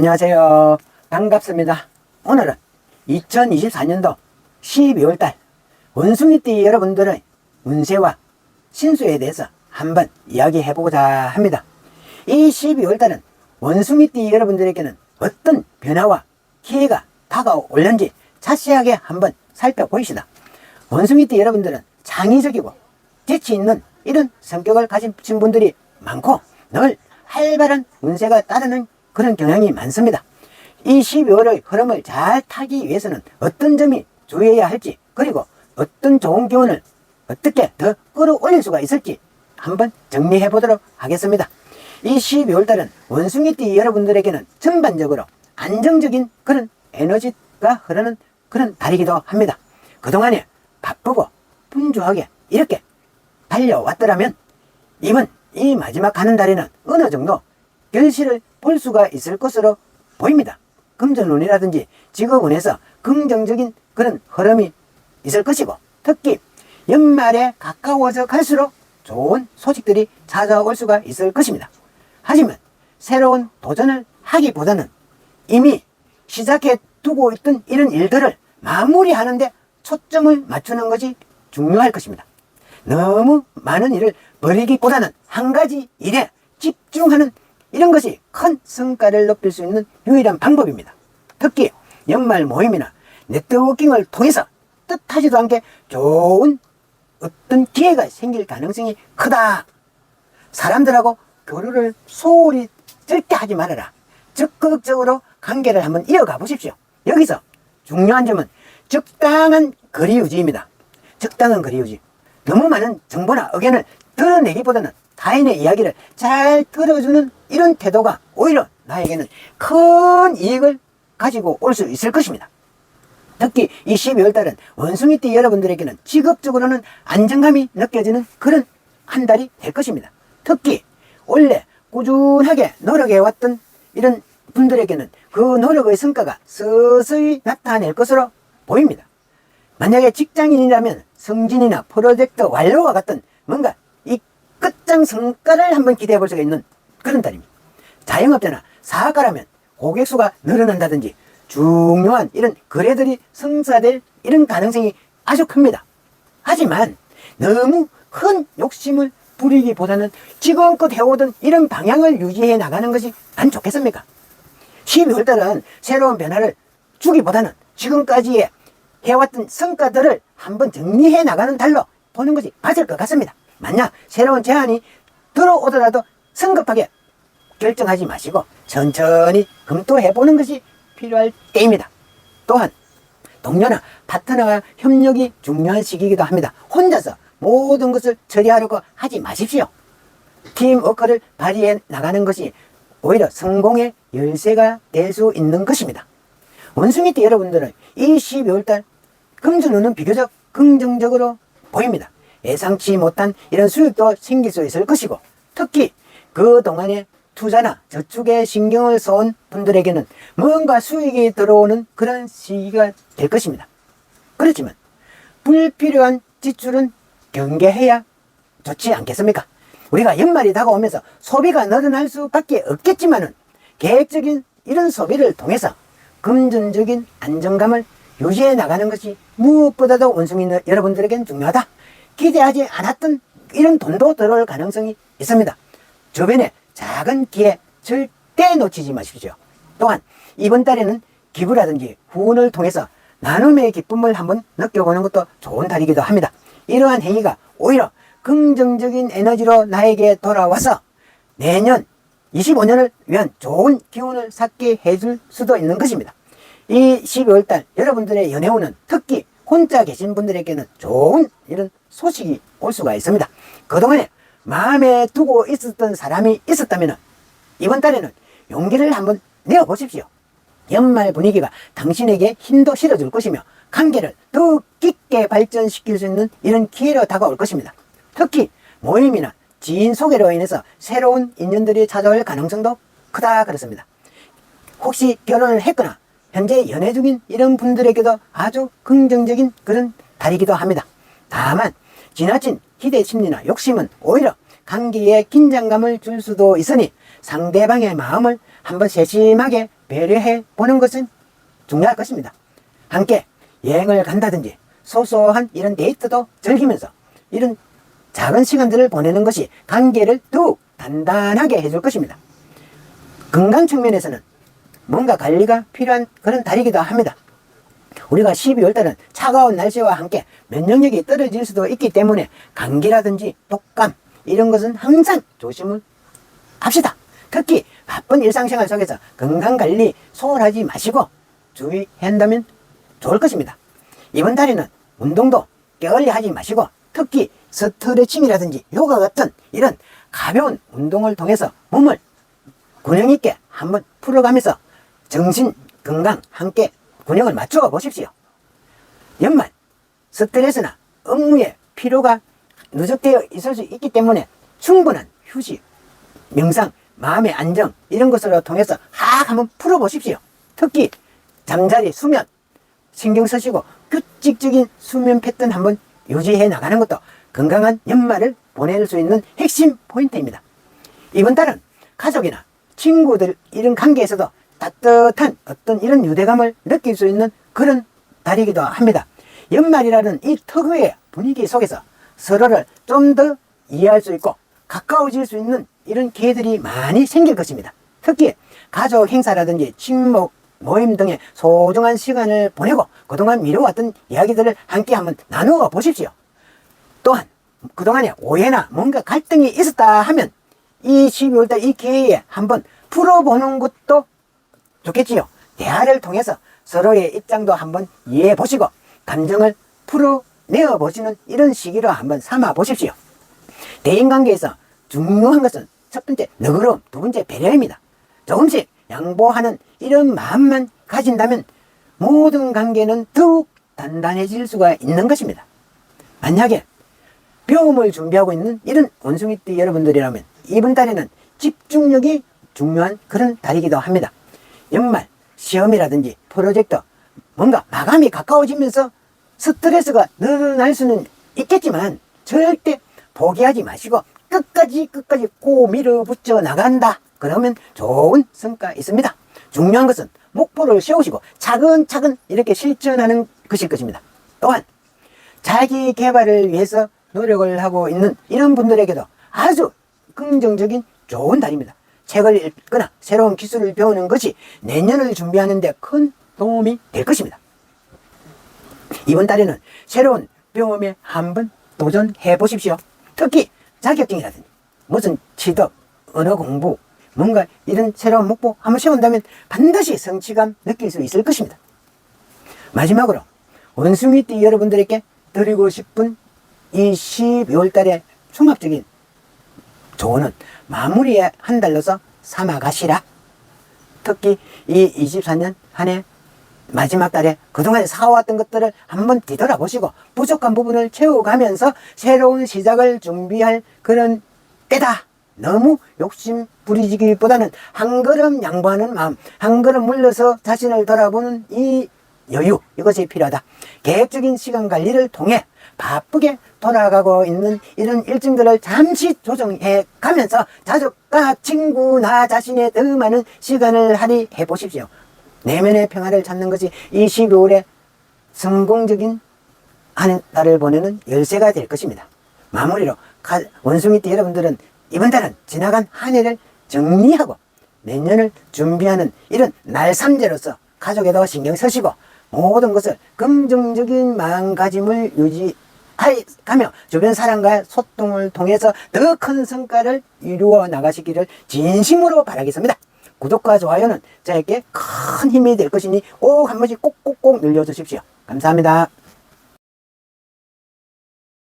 안녕하세요. 반갑습니다. 오늘은 2024년도 12월달 원숭이띠 여러분들의 운세와 신수에 대해서 한번 이야기해 보고자 합니다. 이 12월달은 원숭이띠 여러분들에게는 어떤 변화와 기회가 다가올는지 자세하게 한번 살펴보시다. 원숭이띠 여러분들은 창의적이고 재치 있는 이런 성격을 가진 분들이 많고 늘 활발한 운세가 따르는 그런 경향이 많습니다. 이 12월의 흐름을 잘 타기 위해서는 어떤 점이 주의해야 할지 그리고 어떤 좋은 기운을 어떻게 더 끌어올릴 수가 있을지 한번 정리해 보도록 하겠습니다. 이 12월 달은 원숭이띠 여러분들에게는 전반적으로 안정적인 그런 에너지가 흐르는 그런 달이기도 합니다. 그동안에 바쁘고 분주하게 이렇게 달려왔더라면 이번 이 마지막 가는 달에는 어느 정도 결실을 볼 수가 있을 것으로 보입니다. 금전운이라든지 직업운에서 긍정적인 그런 흐름이 있을 것이고 특히 연말에 가까워져 갈수록 좋은 소식들이 찾아올 수가 있을 것입니다. 하지만 새로운 도전을 하기보다는 이미 시작해 두고 있던 이런 일들을 마무리하는데 초점을 맞추는 것이 중요할 것입니다. 너무 많은 일을 벌이기보다는 한 가지 일에 집중하는 이런 것이 큰 성과를 높일 수 있는 유일한 방법입니다. 특히 연말 모임이나 네트워킹을 통해서 뜻하지도 않게 좋은 어떤 기회가 생길 가능성이 크다. 사람들하고 교류를 소홀히 절대 하지 말아라. 적극적으로 관계를 한번 이어가 보십시오. 여기서 중요한 점은 적당한 거리 유지입니다. 적당한 거리 유지. 너무 많은 정보나 의견을 드러내기보다는 타인의 이야기를 잘 들어주는 이런 태도가 오히려 나에게는 큰 이익을 가지고 올 수 있을 것입니다. 특히 이 12월 달은 원숭이띠 여러분들에게는 직업적으로는 안정감이 느껴지는 그런 한 달이 될 것입니다. 특히 원래 꾸준하게 노력해왔던 이런 분들에게는 그 노력의 성과가 서서히 나타낼 것으로 보입니다. 만약에 직장인이라면 승진이나 프로젝트 완료와 같은 뭔가 이 끝장 성과를 한번 기대해 볼 수가 있는 그런 달입니다. 자영업자나 사업가라면 고객 수가 늘어난다든지 중요한 이런 거래들이 성사될 이런 가능성이 아주 큽니다. 하지만 너무 큰 욕심을 부리기보다는 지금껏 해오던 이런 방향을 유지해 나가는 것이 안 좋겠습니까? 12월 달은 새로운 변화를 주기보다는 지금까지의 해왔던 성과들을 한번 정리해 나가는 달로 보는 것이 맞을 것 같습니다. 만약 새로운 제안이 들어오더라도 성급하게 결정하지 마시고 천천히 검토해 보는 것이 필요할 때입니다. 또한 동료나 파트너와 협력이 중요한 시기이기도 합니다. 혼자서 모든 것을 처리하려고 하지 마십시오. 팀워크를 발휘해 나가는 것이 오히려 성공의 열쇠가 될 수 있는 것입니다. 원숭이띠 여러분들은 이 12월달 금전운은 비교적 긍정적으로 보입니다. 예상치 못한 이런 수익도 생길 수 있을 것이고 특히 그동안에 투자나 저축에 신경을 써온 분들에게는 뭔가 수익이 들어오는 그런 시기가 될 것입니다. 그렇지만 불필요한 지출은 경계해야 좋지 않겠습니까? 우리가 연말이 다가오면서 소비가 늘어날 수밖에 없겠지만은 계획적인 이런 소비를 통해서 금전적인 안정감을 유지해 나가는 것이 무엇보다도 원숭이 여러분들에겐 중요하다. 기대하지 않았던 이런 돈도 들어올 가능성이 있습니다. 주변에 작은 기회 절대 놓치지 마십시오. 또한 이번 달에는 기부라든지 후원을 통해서 나눔의 기쁨을 한번 느껴보는 것도 좋은 달이기도 합니다. 이러한 행위가 오히려 긍정적인 에너지로 나에게 돌아와서 내년 25년을 위한 좋은 기운을 쌓게 해줄 수도 있는 것입니다. 이 12월달 여러분들의 연애운은 특히 혼자 계신 분들에게는 좋은 이런 소식이 올 수가 있습니다. 그동안에 마음에 두고 있었던 사람이 있었다면 이번 달에는 용기를 한번 내어 보십시오. 연말 분위기가 당신에게 힘도 실어줄 것이며 관계를 더 깊게 발전시킬 수 있는 이런 기회로 다가올 것입니다. 특히 모임이나 지인 소개로 인해서 새로운 인연들이 찾아올 가능성도 크다 그렇습니다. 혹시 결혼을 했거나 현재 연애 중인 이런 분들에게도 아주 긍정적인 그런 달이기도 합니다. 다만 지나친 기대 심리나 욕심은 오히려 관계에 긴장감을 줄 수도 있으니 상대방의 마음을 한번 세심하게 배려해 보는 것은 중요할 것입니다. 함께 여행을 간다든지 소소한 이런 데이트도 즐기면서 이런 작은 시간들을 보내는 것이 관계를 더욱 단단하게 해줄 것입니다. 건강 측면에서는 뭔가 관리가 필요한 그런 달이기도 합니다. 우리가 12월 달은 차가운 날씨와 함께 면역력이 떨어질 수도 있기 때문에 감기라든지 독감 이런 것은 항상 조심을 합시다. 특히 바쁜 일상생활 속에서 건강관리 소홀하지 마시고 주의한다면 좋을 것입니다. 이번 달에는 운동도 게을리 하지 마시고 특히 스트레칭이라든지 요가 같은 이런 가벼운 운동을 통해서 몸을 균형 있게 한번 풀어가면서 정신 건강 함께 균형을 맞추어 보십시오. 연말 스트레스나 업무에 피로가 누적되어 있을 수 있기 때문에 충분한 휴식, 명상, 마음의 안정 이런 것을 통해서 확 한번 풀어보십시오. 특히 잠자리, 수면 신경 쓰시고 규칙적인 수면 패턴 한번 유지해 나가는 것도 건강한 연말을 보낼 수 있는 핵심 포인트입니다. 이번 달은 가족이나 친구들 이런 관계에서도 따뜻한 어떤 이런 유대감을 느낄 수 있는 그런 달이기도 합니다. 연말이라는 이 특유의 분위기 속에서 서로를 좀 더 이해할 수 있고 가까워질 수 있는 이런 기회들이 많이 생길 것입니다. 특히 가족 행사라든지 친목 모임 등의 소중한 시간을 보내고 그동안 미뤄왔던 이야기들을 함께 한번 나누어 보십시오. 또한 그동안에 오해나 뭔가 갈등이 있었다 하면 이 12월달 이 기회에 한번 풀어보는 것도 좋겠지요. 대화를 통해서 서로의 입장도 한번 이해해 보시고 감정을 풀어내어 보시는 이런 시기로 한번 삼아 보십시오. 대인관계에서 중요한 것은 첫 번째 너그러움, 두 번째 배려입니다. 조금씩 양보하는 이런 마음만 가진다면 모든 관계는 더욱 단단해질 수가 있는 것입니다. 만약에 배움을 준비하고 있는 이런 원숭이띠 여러분들이라면 이번 달에는 집중력이 중요한 그런 달이기도 합니다. 연말 시험이라든지 프로젝트 뭔가 마감이 가까워지면서 스트레스가 늘어날 수는 있겠지만 절대 포기하지 마시고 끝까지 끝까지 고 밀어붙여 나간다. 그러면 좋은 성과 있습니다. 중요한 것은 목표를 세우시고 차근차근 이렇게 실천하는 것일 것입니다. 또한 자기 개발을 위해서 노력을 하고 있는 이런 분들에게도 아주 긍정적인 좋은 달입니다. 책을 읽거나 새로운 기술을 배우는 것이 내년을 준비하는 데 큰 도움이 될 것입니다. 이번 달에는 새로운 경험에 한번 도전해 보십시오. 특히 자격증이라든지 무슨 취업, 언어 공부, 뭔가 이런 새로운 목표 한번 세운다면 반드시 성취감 느낄 수 있을 것입니다. 마지막으로 원숭이띠 여러분들에게 드리고 싶은 이 12월 달의 종합적인 조언은 마무리의 한 달로서 삼아가시라. 특히 이 24년 한 해 마지막 달에 그동안 사왔던 것들을 한번 뒤돌아보시고 부족한 부분을 채워가면서 새로운 시작을 준비할 그런 때다. 너무 욕심 부리기보다는 한 걸음 양보하는 마음, 한 걸음 물러서 자신을 돌아보는 이 여유, 이것이 필요하다. 계획적인 시간 관리를 통해 바쁘게 돌아가고 있는 이런 일정들을 잠시 조정해 가면서 가족과 친구, 나 자신의 더 많은 시간을 할애해 보십시오. 내면의 평화를 찾는 것이 이 12월에 성공적인 한 달을 보내는 열쇠가 될 것입니다. 마무리로 가- 원숭이띠 여러분들은 이번 달은 지나간 한 해를 정리하고 내년을 준비하는 이런 날삼제로서 가족에도 신경 쓰시고 모든 것을 긍정적인 마음가짐을 유지하며 주변 사람과의 소통을 통해서 더 큰 성과를 이루어 나가시기를 진심으로 바라겠습니다. 구독과 좋아요는 저에게 큰 힘이 될 것이니 꼭 한 번씩 꼭꼭꼭 눌러주십시오. 감사합니다.